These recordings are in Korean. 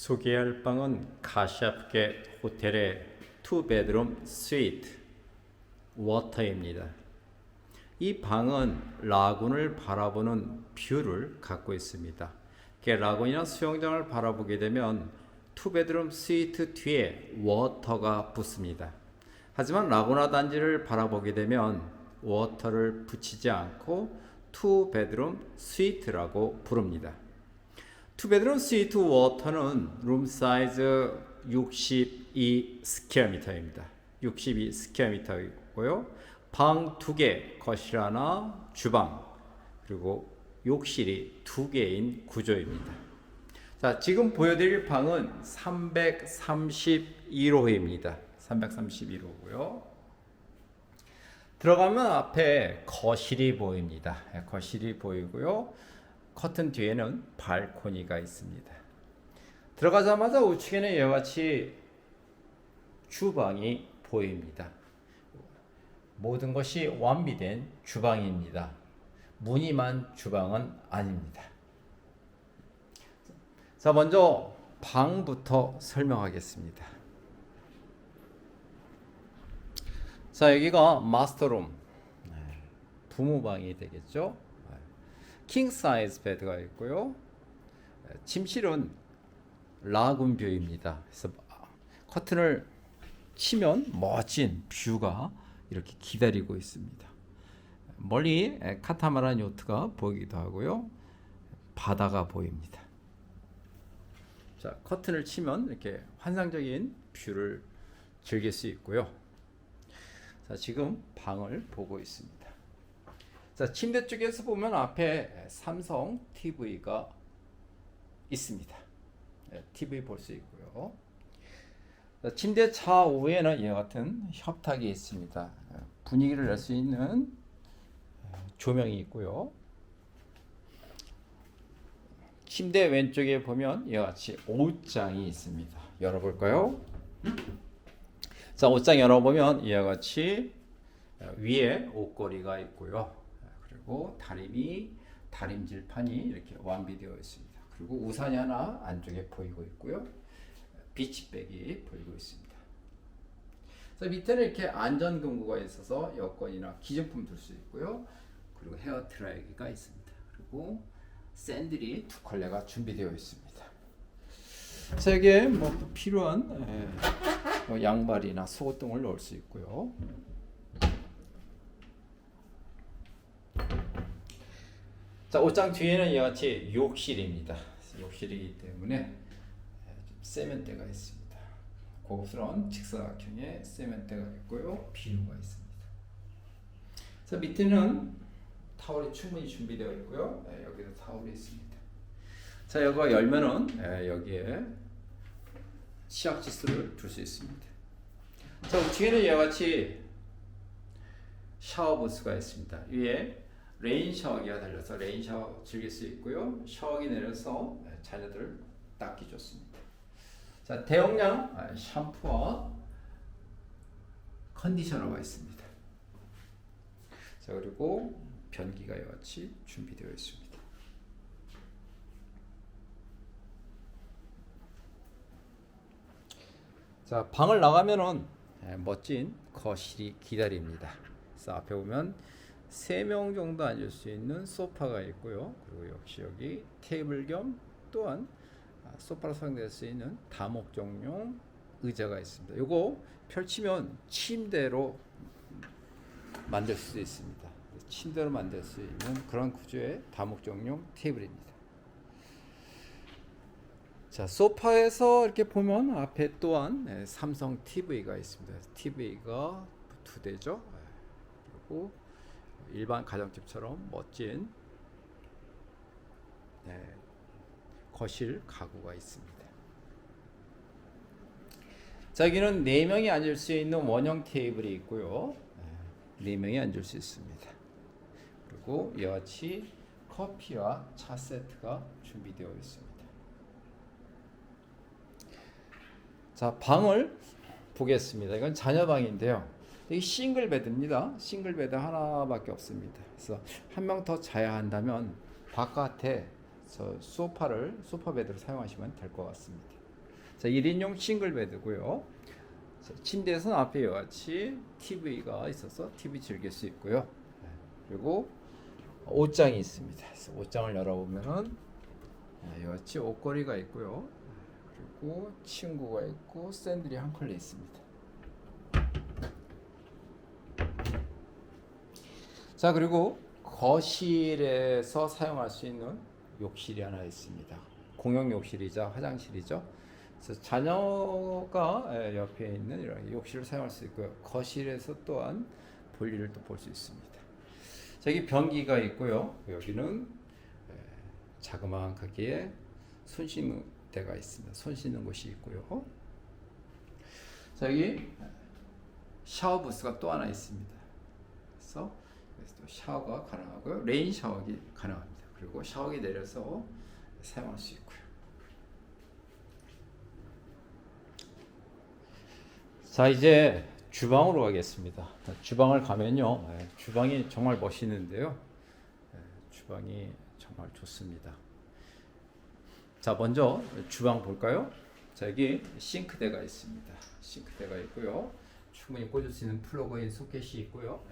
소개할 방은 가시아프게 호텔의 투 베드룸 스위트 워터입니다. 이 방은 라군을 바라보는 뷰를 갖고 있습니다. 라군이나 수영장을 바라보게 되면 투 베드룸 스위트 뒤에 워터가 붙습니다. 하지만 라구나 단지를 바라보게 되면 워터를 붙이지 않고 투 베드룸 스위트라고 부릅니다. 투베드룸 스위트 워터는 룸 사이즈 62 스퀘어미터입니다. 62 스퀘어미터이고요. 방두 개, 거실 하나, 주방 그리고 욕실이 두 개인 구조입니다. 자, 지금 보여드릴 방은 331호입니다. 331호고요. 들어가면 앞에 거실이 보입니다. 예, 거실이 보이고요. 커튼 뒤에는 발코니가 있습니다. 들어가자마자 우측에는 이와 같이 주방이 보입니다. 모든 것이 완비된 주방입니다. 무늬만 주방은 아닙니다. 자, 먼저 방부터 설명하겠습니다. 자, 여기가 마스터룸. 네, 부모방이 되겠죠? 킹 사이즈 베드가 있고요. 침실은 라군 뷰입니다. 그래서 커튼을 치면 멋진 뷰가 이렇게 기다리고 있습니다. 멀리 카타마란 요트가 보이기도 하고요. 바다가 보입니다. 자, 커튼을 치면 이렇게 환상적인 뷰를 즐길 수 있고요. 자, 지금 방을 보고 있습니다. 자, 침대 쪽에서 보면 앞에 삼성 TV가 있습니다. 네, TV 볼 수 있고요. 자, 침대 좌우에는 이와 같은 협탁이 있습니다. 분위기를 낼 수 있는 조명이 있고요. 침대 왼쪽에 보면 이와 같이 옷장이 있습니다. 열어볼까요? 자, 옷장 열어보면 이와 같이 위에 옷걸이가 있고요. 그리고 다림이 다림질판이 이렇게 완비되어 있습니다. 그리고 우산이 하나 안쪽에 보이고 있고요. 비치백이 보이고 있습니다. 그래서 밑에는 이렇게 안전금고가 있어서 여권이나 기증품 둘 수 있고요. 그리고 헤어 드라이기가 있습니다. 그리고 샌들이 두 컬레가 준비되어 있습니다. 자, 여기에 뭐 필요한 에, 뭐 양말이나 속옷 등을 넣을 수 있고요. 자, 옷장 뒤에는 이와 같이 욕실입니다. 욕실이기 때문에 좀 세면대가 있습니다. 고급스러운 직사각형의 세면대가 있고요. 비누가 있습니다. 자, 밑에는 타월이 충분히 준비되어 있고요. 네, 여기도 타월이 있습니다. 자, 이거 열면은 네, 여기에 치약 지수를 둘 수 있습니다. 자, 뒤에는 이와 같이 샤워 부스가 있습니다. 위에 레인 샤워기가 달려서 레인 샤워 즐길 수 있고요. 샤워기 내려서 자녀들 닦기 좋습니다. 자, 대용량 샴푸와 컨디셔너가 있습니다. 자, 그리고 변기가 같이 준비되어 있습니다. 자, 방을 나가면은 멋진 거실이 기다립니다. 그래서 앞에 보면 3명 정도 앉을 수 있는 소파가 있고요. 그리고 역시 여기 테이블 겸 또한 소파로 사용될 수 있는 다목적용 의자가 있습니다. 요거 펼치면 침대로 만들 수 있습니다. 침대로 만들 수 있는 그런 구조의 다목적용 테이블입니다. 자, 소파에서 이렇게 보면 앞에 또한 삼성 TV가 있습니다. TV가 두 대죠. 그리고 일반 가정집처럼 멋진 네, 거실 가구가 있습니다. 자, 여기는 네 명이 앉을 수 있는 원형 테이블이 있고요. 네 명이 앉을 수 있습니다. 그리고 이와 같이 커피와 차 세트가 준비되어 있습니다. 자, 방을 보겠습니다. 이건 자녀 방인데요. 이 싱글 베드입니다. 싱글 베드 하나밖에 없습니다. 그래서 한 명 더 자야 한다면 바깥에 저 소파를 소파 베드를 사용하시면 될 것 같습니다. 자, 1인용 싱글 베드고요. 자, 침대에서는 앞에 이와 같이 TV가 있어서 TV 즐길 수 있고요. 네, 그리고 옷장이 있습니다. 그래서 옷장을 열어보면은 네, 이와 같이 옷걸이가 있고요. 그리고 친구가 있고 샌들이 한 컬레 있습니다. 자 그리고 거실에서 사용할 수 있는 욕실이 하나 있습니다. 공용 욕실이자 화장실이죠. 그래서 자녀가 예, 옆에 있는 이런 욕실을 사용할 수 있고요. 거실에서 또한 볼일을 또 볼 수 있습니다. 저기 변기가 있고요. 여기는 예, 자그마하게 손 씻는 데가 있습니다. 손 씻는 곳이 있고요. 자 여기 샤워 부스가 또 하나 있습니다. 그래서 그래서 또 샤워가 가능하고요. 레인 샤워기 가능합니다. 그리고 샤워기 내려서 사용할 수 있고요. 자 이제 주방으로 가겠습니다. 주방을 가면요, 예, 주방이 정말 멋있는데요. 예, 주방이 정말 좋습니다. 자 먼저 주방 볼까요? 자 여기 싱크대가 있습니다. 싱크대가 있고요. 충분히 꽂을 수 있는 플러그인 소켓이 있고요.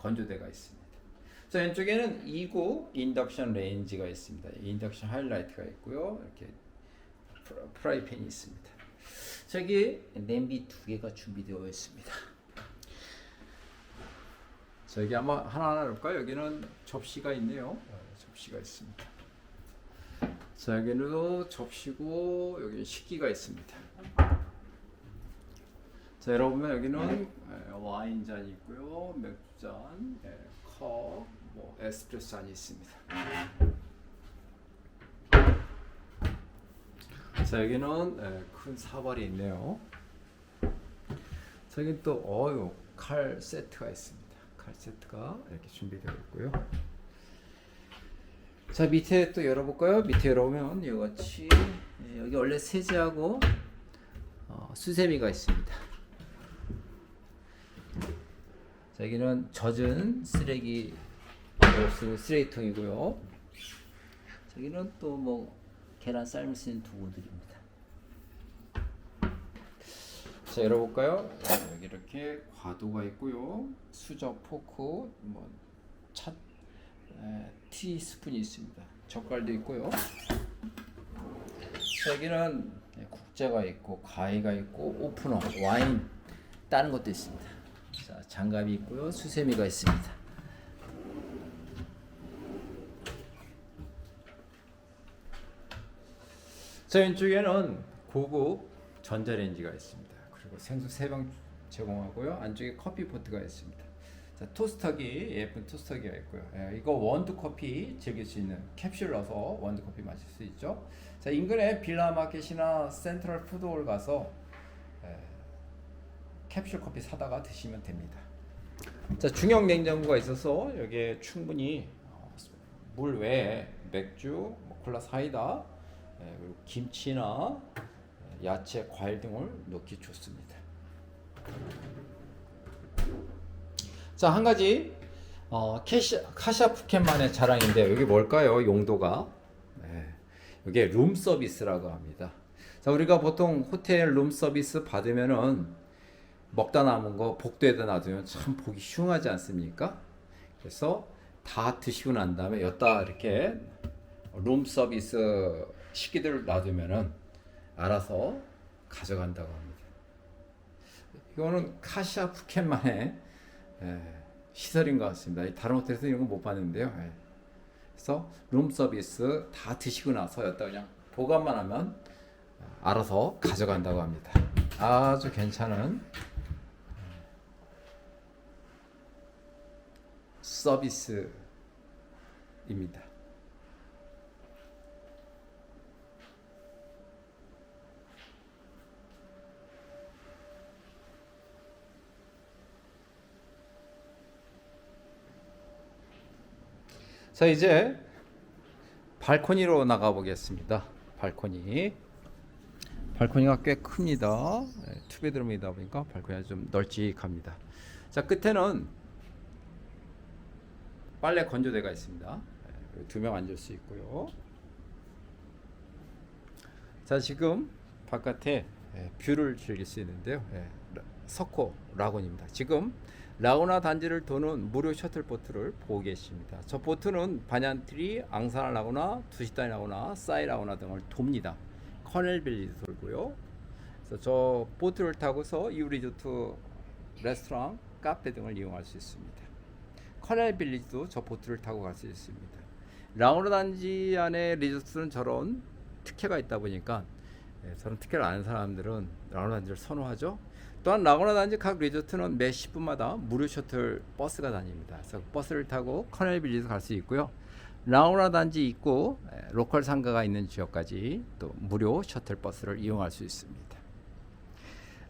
예, 건조대가 있습니다. 자 왼쪽에는 2구 인덕션 레인지가 있습니다. 인덕션 하이라이트가 있고요. 이렇게 프라- 프라이팬이 있습니다. 저기 냄비 두 개가 준비되어 있습니다. 저기 한번 하나하나 볼까요? 여기는 접시가 있네요. 어, 접시가 있습니다. 자 여기는 접시고 여기 식기가 있습니다. 자 여러분 여기는 에, 와인 잔이 있고요, 맥주 잔, 에, 컵, 뭐 에스프레소 잔이 있습니다. 자 여기는 에, 큰 사발이 있네요. 자 여기 또 어유 칼 세트가 있습니다. 칼 세트가 이렇게 준비되어 있고요. 자 밑에 또 열어볼까요? 밑에 열어보면 이같이 예, 여기 원래 세제하고 어, 수세미가 있습니다. 자 여기는 젖은 쓰레기 없는 쓰레기통이고요. 저기는 또 뭐 계란 삶을 수 있는 도구들입니다. 자 열어볼까요? 자, 여기 이렇게 과도가 있고요. 수저, 포크, 뭐차 티스푼이 있습니다. 젓갈도 있고요. 자, 여기는 네, 국자가 있고 가위가 있고 오프너, 와인 다른 것도 있습니다. 자 장갑이 있고요. 수세미가 있습니다. 자 왼쪽에는 고급 전자레인지가 있습니다. 그리고 생수 세병 제공하고요. 안쪽에 커피 포트가 있습니다. 자 토스터기 예쁜 토스터기가 있고요. 예, 이거 원두 커피 즐길 수 있는 캡슐 넣어서 원두 커피 마실 수 있죠. 자 인근에 빌라 마켓이나 센트럴 푸드홀 가서 예, 캡슐 커피 사다가 드시면 됩니다. 자 중형 냉장고가 있어서 여기에 충분히 어, 물 외에 맥주, 뭐 콜라 사이다, 예, 그리고 김치나 예, 야채, 과일 등을 넣기 좋습니다. 자 한 가지 어, 캐시, 카샤 푸켓만의 자랑인데 여기 뭘까요? 용도가 네, 이게 룸 서비스라고 합니다. 자 우리가 보통 호텔 룸 서비스 받으면은 먹다 남은 거 복도에다 놔두면 참 보기 흉하지 않습니까? 그래서 다 드시고 난 다음에 여기다 이렇게 룸 서비스 식기들을 놔두면은 알아서 가져간다고 합니다. 이거는 카샤 푸켓만의 예, 시설인 것 같습니다. 다른 호텔에서 이런 거 못 봤는데요. 예. 그래서 룸 서비스 다 드시고 나서 여기다 그냥 보관만 하면 알아서 가져간다고 합니다. 아주 괜찮은 서비스입니다. 자 이제 발코니로 나가 보겠습니다. 발코니. 발코니가 꽤 큽니다. 네, 투베드룸이다 보니까 발코니가 좀 널찍합니다. 자 끝에는 빨래 건조대가 있습니다. 두 명 앉을 수 있고요. 자 지금 바깥에 예, 뷰를 즐길 수 있는데요. 예, 라- 석호 라군입니다. 지금 라구나 단지를 도는 무료 셔틀 보트를 보고 계십니다. 저 보트는 바냔트리, 앙사나 라구나, 두시다니 라구나, 사이 라구나 등을 돕니다. 커넬 빌리도 돌고요. 그래서 저 보트를 타고서 이우 리조트 레스토랑, 카페 등을 이용할 수 있습니다. 커넬 빌리지도 저 보트를 타고 갈 수 있습니다. 라구나 단지 안에 리조트는 저런 특혜가 있다 보니까 예, 저런 특혜를 아는 사람들은 라구나 단지를 선호하죠. 또한 라구나 단지 각 리조트는 매 10분마다 무료 셔틀 버스가 다닙니다. 그래서 버스를 타고 커넬 빌리도 갈 수 있고요. 라구나 단지 있고 예, 로컬 상가가 있는 지역까지 또 무료 셔틀 버스를 이용할 수 있습니다.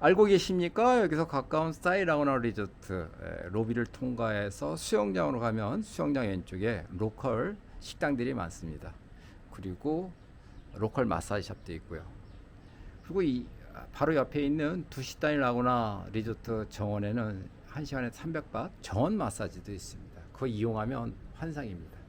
알고 계십니까? 여기서 가까운 사이 라구나 리조트 에, 로비를 통과해서 수영장으로 가면 수영장 왼쪽에 로컬 식당들이 많습니다. 그리고 로컬 마사지샵도 있고요. 그리고 이 아, 바로 옆에 있는 두시다니 라구나 리조트 정원에는 한 시간에 300바 정원 마사지도 있습니다. 그거 이용하면 환상입니다.